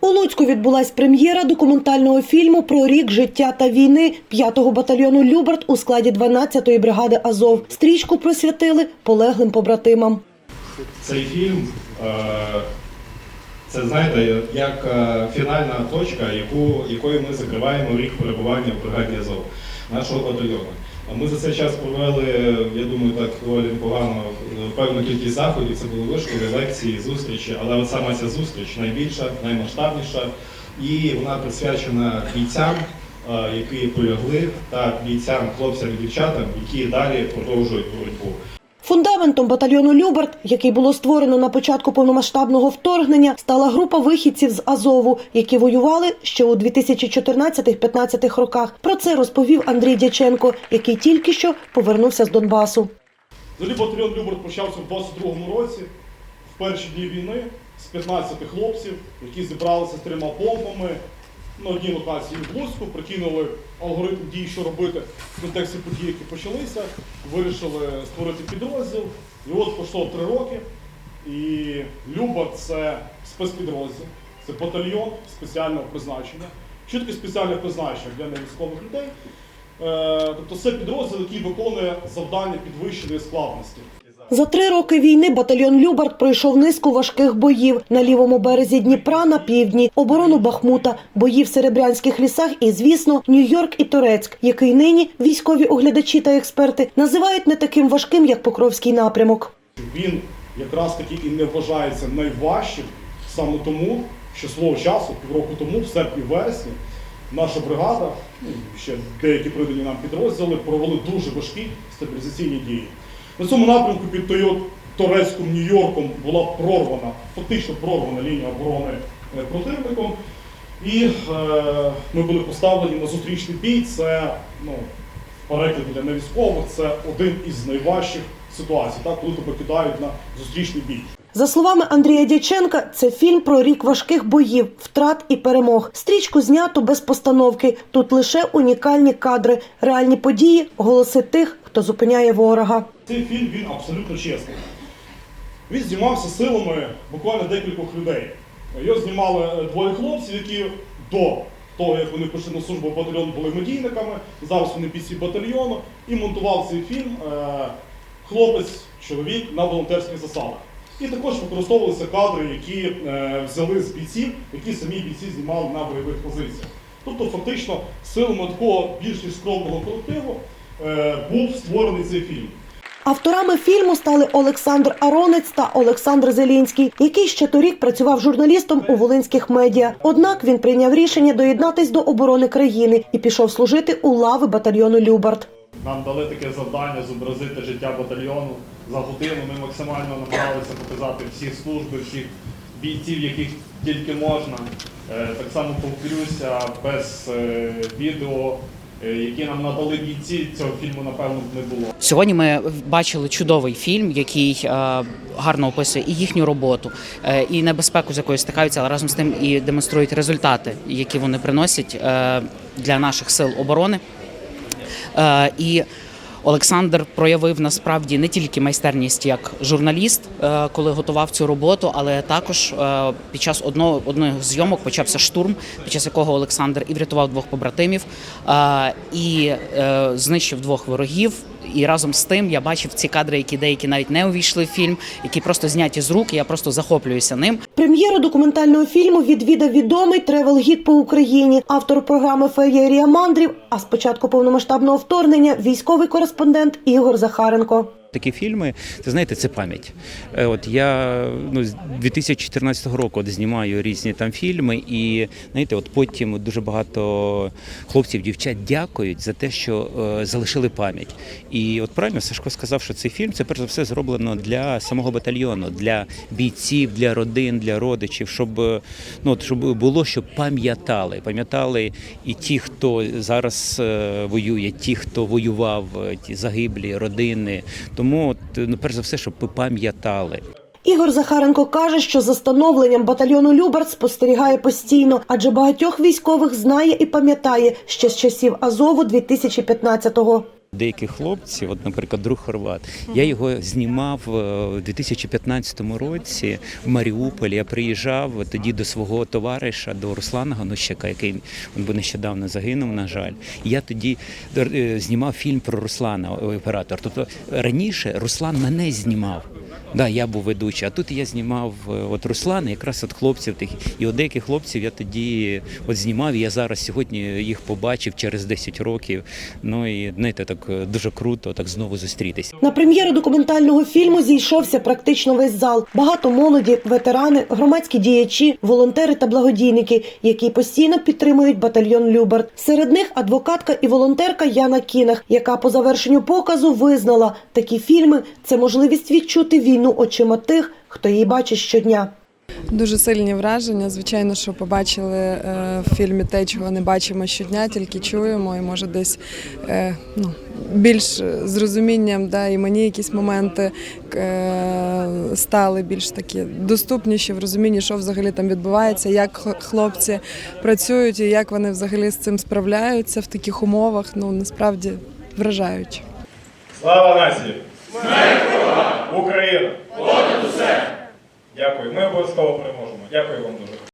У Луцьку відбулась прем'єра документального фільму про рік життя та війни 5-го батальйону Люберт у складі 12-ї бригади Азов. Стрічку присвятили полеглим побратимам. Цей фільм е, це знаєте, як е, фінальна точка, яку, якою ми закриваємо рік перебування в бригаді Азов нашого батальйону. Ми за цей час провели, я думаю, так доволі непогано е, певну кількість заходів. Це були вишколи, лекції, зустрічі. Але от саме ця зустріч найбільша, наймасштабніша, і вона присвячена бійцям, е, які полягли, та бійцям, хлопцям і дівчатам, які далі продовжують боротьбу. Фундаментом батальйону Люберт, який було створено на початку повномасштабного вторгнення, стала група вихідців з Азову, які воювали ще у 2014-15 роках. Про це розповів Андрій Дяченко, який тільки що повернувся з Донбасу. Взагалі батальйон Люберт почався в 22-му році, в перші дні війни, з 15 хлопців, які зібралися з трьома помпами на одній локації в Луцьку, прикинули алгоритм дій, що робити в контексті подій, які почалися, вирішили створити підрозділ. І от пройшло три роки. І Люба це спецпідрозділ, це батальйон спеціального призначення. Таке спеціальне призначення для невійськових людей? Е, Тобто це підрозділ, який виконує завдання підвищеної складності. За три роки війни батальйон Любард пройшов низку важких боїв на лівому березі Дніпра на півдні, оборону Бахмута, бої в Серебрянських лісах і, звісно, Нью-Йорк і Турецьк, який нині військові оглядачі та експерти називають не таким важким, як Покровський напрямок. Він якраз таки і не вважається найважчим саме тому, що свого часу, півроку тому, в серпні вересні, наша бригада, ну ще деякі придані нам підрозділи, провели дуже важкі стабілізаційні дії. На цьому напрямку під Тойот Торецьком, Нью-Йорком була прорвана, фактично прорвана лінія оборони е, противником. І е, ми були поставлені на зустрічний бій. Це ну, перекладі для невійськових, це один із найважчих ситуацій, так, коли тебе кидають на зустрічний бій. За словами Андрія Дяченка, це фільм про рік важких боїв, втрат і перемог. Стрічку знято без постановки. Тут лише унікальні кадри, реальні події, голоси тих, хто зупиняє ворога. Цей фільм він абсолютно чесний. Він знімався силами буквально декількох людей. Його знімали е, двоє хлопців, які до того, як вони пішли на службу батальйон, були медійниками. Зараз вони бійці батальйону. І монтував цей фільм е, хлопець, чоловік на волонтерських засадах. І також використовувалися кадри, які е, взяли з бійців, які самі бійці знімали на бойових позиціях. Тобто, фактично, силами такого більш скромного колективу був створений цей фільм. Авторами фільму стали Олександр Аронець та Олександр Зелінський, який ще торік працював журналістом у волинських медіа. Однак він прийняв рішення доєднатись до оборони країни і пішов служити у лави батальйону Любард. Нам дали таке завдання зобразити життя батальйону. За годину ми максимально намагалися показати всі служби, всіх бійців, яких тільки можна. Е, Так само повторюся, без е, відео, е, які нам надали бійці, цього фільму напевно б не було. Сьогодні ми бачили чудовий фільм, який е, гарно описує і їхню роботу, е, і небезпеку, з якою стикаються, але разом з тим і демонструють результати, які вони приносять е, для наших сил оборони. Е, і Олександр проявив насправді не тільки майстерність як журналіст, е, коли готував цю роботу, але також е, під час одного одної зйомок почався штурм, під час якого Олександр і врятував двох побратимів, е, і знищив двох ворогів. І разом з тим я бачив ці кадри, які деякі навіть не увійшли в фільм, які просто зняті з рук. Я просто захоплююся ним. Прем'єру документального фільму відвідав відомий тревел-гід по Україні, автор програми Феєрія мандрів. А спочатку повномасштабного вторгнення військовий кореспондент Ігор Захаренко. Такі фільми, це знаєте, це пам'ять. Е, От я ну, з 2014 року от знімаю різні там фільми, і знаєте, от потім дуже багато хлопців, дівчат дякують за те, що е, залишили пам'ять. І от правильно Сашко сказав, що цей фільм це перш за все зроблено для самого батальйону, для бійців, для родин, для родичів, щоб е, ну от щоб було, щоб пам'ятали, пам'ятали і ті, хто зараз е, воює, ті, хто воював, е, ті загиблі родини. Тому, от, ну, перш за все, щоб пам'ятали. Ігор Захаренко каже, що за становленням батальйону Любард спостерігає постійно, адже багатьох військових знає і пам'ятає ще з часів Азову 2015-го. Деякі хлопців, от, наприклад, друг Хорват, я його знімав е, у 2015 році в Маріуполі. Я приїжджав тоді до свого товариша, до Руслана Ганущака, який він би нещодавно загинув, на жаль. І я тоді е, знімав фільм про Руслана, оператор. Тобто раніше Руслан мене знімав. Да, я був ведучий, а тут я знімав е, от Руслана, якраз от хлопців тих. І от деяких хлопців я тоді от знімав, і я зараз сьогодні їх побачив через 10 років. Ну і знаєте, так е, дуже круто так знову зустрітися. На прем'єру документального фільму зійшовся практично весь зал. Багато молоді, ветерани, громадські діячі, волонтери та благодійники, які постійно підтримують батальйон Любард. Серед них адвокатка і волонтерка Яна Кінах, яка по завершенню показу визнала, такі фільми це можливість відчути війну очима тих, хто її бачить щодня. Дуже сильні враження. Звичайно, що побачили е, в фільмі те, чого не бачимо щодня, тільки чуємо, і може десь е, ну, більш з розумінням, да, і мені якісь моменти е, стали більш такі доступніші в розумінні, що взагалі там відбувається, як хлопці працюють і як вони взагалі з цим справляються в таких умовах. Ну насправді вражаюче. Слава нації! Україна! Понад усе! Дякую. Ми обов'язково переможемо. Дякую вам дуже.